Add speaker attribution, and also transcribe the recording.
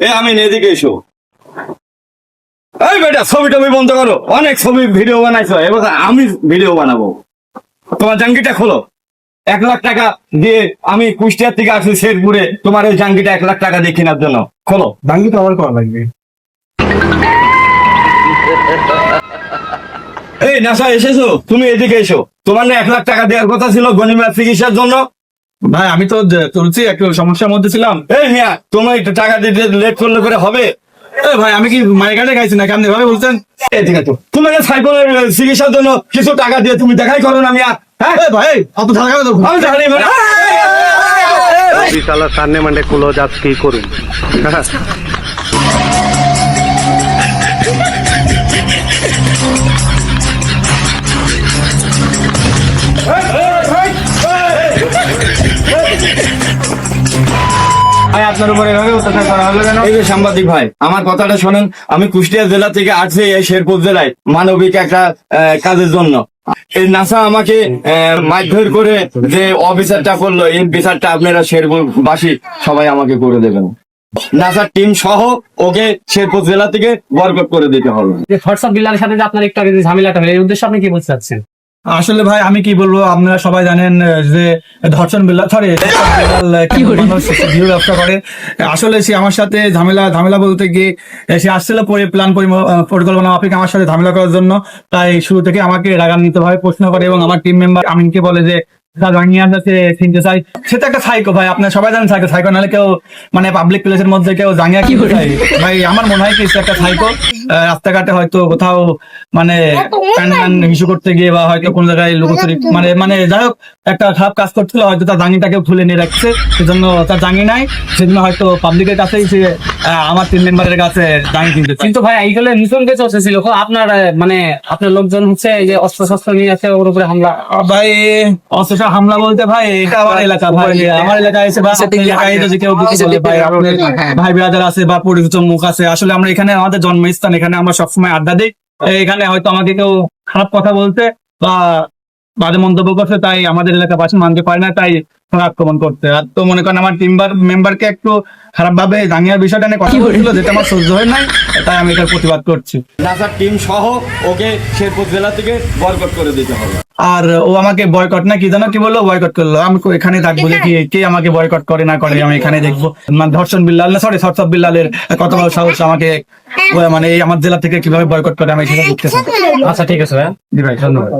Speaker 1: এ আমি এদিকে এসো। এই বেটা ছবি টবি বন্ধ করো। অনেক ছবি ভিডিও বানাইছো। এবার আমি ভিডিও বানাবো। তোমার জাঙ্গিটা খোলো। এক লাখ টাকা দিয়ে আমি কুষ্টিয়ার থেকে আসি শেরপুরে। তোমার ওই জাঙ্গিটা এক লাখ টাকা দিয়ে কেনার জন্য। খোলো।
Speaker 2: দাঙ্গি তো আবার করা লাগবে।
Speaker 1: এই নাসা এসেছ? তুমি এদিকে এসো। তোমার না এক লাখ টাকা দেওয়ার কথা ছিল গনিমার চিকিৎসার জন্য।
Speaker 2: ভাই আমি তো চলছি একটু সমস্যার মধ্যে ছিলাম।
Speaker 1: এই মিয়া তুমি একটু টাকা দিতে লেট করলে করে হবে?
Speaker 2: এ ভাই আমি কি মায়ের কাছে খাইছি না আপনি এভাবে বলছেন?
Speaker 1: এদিকে আছে। তোমার সাইকেলের চিকিৎসার জন্য কিছু টাকা দিয়ে তুমি দেখাই করো না মিয়া। হ্যাঁ?
Speaker 2: ভাই অত
Speaker 1: আমি জানি মানে
Speaker 3: বিশালা সামনে মানে কুলো যাত কি করুন?
Speaker 2: ভাই আপনার উপরে এভাবে অত্যাচার করা হলো কেন?
Speaker 1: এই যে সাংবাদিক ভাই আমার কথাটা শোনেন আমি কুষ্টিয়া জেলা থেকে আসছি এই শেরপুর জেলায় মানবিক একটা আহ, কাজের জন্য। এই নাসা আমাকে আহ, মারধর করে যে অফিসারটা করল এই বিচারটা আপনারা শেরপুর বাসী সবাই আমাকে করে দেবেন। নাসার টিম সহ ওকে শেরপুর জেলা থেকে বরকট করে দিতে হবে।
Speaker 4: হোয়াটসঅ্যাপ সাথে আপনার একটু আগে যে ঝামেলাটা হলো এই উদ্দেশ্যে আপনি কি বলতে চাচ্ছেন?
Speaker 2: আসলে ভাই আমি কি বলব আপনারা সবাই জানেন যে ধর্ষণ বিল্লাল সরি ব্যবসা করে। আসলে সে আমার সাথে ঝামেলা ঝামেলা বলতে গিয়ে সে আসছিল পরে প্ল্যান পরিকল্পনা মাফিক আমার সাথে ঝামেলা করার জন্য। তাই শুরু থেকে আমাকে রাগান্বিত ভাবে প্রশ্ন করে এবং আমার টিম মেম্বার আমিনকে বলে যে জাঙ্গিয়া চিনতে চাই সে একটা সাইকো ভাই আপনার সবাই জানেন সাইকো সাইকো নাহলে কেউ মানে পাবলিক প্লেসের মধ্যে কেউ জাঙ্গিয়া কি চাই ভাই আমার মনে হয় কি সে একটা সাইকো রাস্তাঘাটে হয়তো কোথাও মানে প্যান প্যান হিসু করতে গিয়ে বা হয়তো কোন জায়গায় লুকোচুরি মানে মানে যাই হোক একটা খারাপ কাজ করছিল হয়তো তার জাঙ্গিটাকে খুলে নিয়ে রাখছে সেজন্য তার জাঙ্গি নাই সেজন্য হয়তো পাবলিকের কাছেই সে আমার টিম মেম্বারের কাছে জাঙ্গি কিনতে
Speaker 4: কিন্তু ভাই এইগুলো মিশন কে চলতেছিল তো আপনার মানে আপনার লোকজন হচ্ছে এই যে অস্ত্র শস্ত্র নিয়ে আসে ওর উপরে হামলা।
Speaker 2: ভাই অস্ত্র হামলা বলতে ভাই এটা আমার এলাকা ভাই। আমার এলাকায় এসে বা এলাকায় যদি কেউ ভাই আপনার ভাই ব্রাদার আছে বা পরিচিত মুখ আছে আসলে আমরা এখানে আমাদের জন্মস্থান এখানে আমরা সবসময় আড্ডা দিই। এখানে হয়তো আমাকে কেউ খারাপ কথা বলতে বা বাজে মন্তব্য করছে তাই আমাদের এলাকাবাসী মানতে পারে না তাই আক্রমণ করতে আর তো মনে করেন আমার টিম মেম্বারকে একটু খারাপ ভাবে জাঙ্গিয়ার বিষয়টা নিয়ে কথা বলছিল যেটা আমার সহ্য হয় নাই তাই আমি এটার প্রতিবাদ করছি।
Speaker 1: নাসার টিম সহ ওকে শেরপুর জেলা থেকে বরকট করে দিতে হবে।
Speaker 2: আর ও আমাকে বয়কট না কি জানো কি বলল? বয়কট করল। আমি এখানে থাকব দেখি কে আমাকে বয়কট করে না করে আমি এখানে দেখব। মানে ধর্ষণ বিল্লাল না সরি সরসব বিল্লালের কত বড় সাহস আমাকে মানে এই আমার জেলা থেকে কীভাবে বয়কট করে আমি সেটা দেখতে চাই
Speaker 4: আচ্ছা ঠিক আছে ভাই।
Speaker 2: জি ভাই ধন্যবাদ।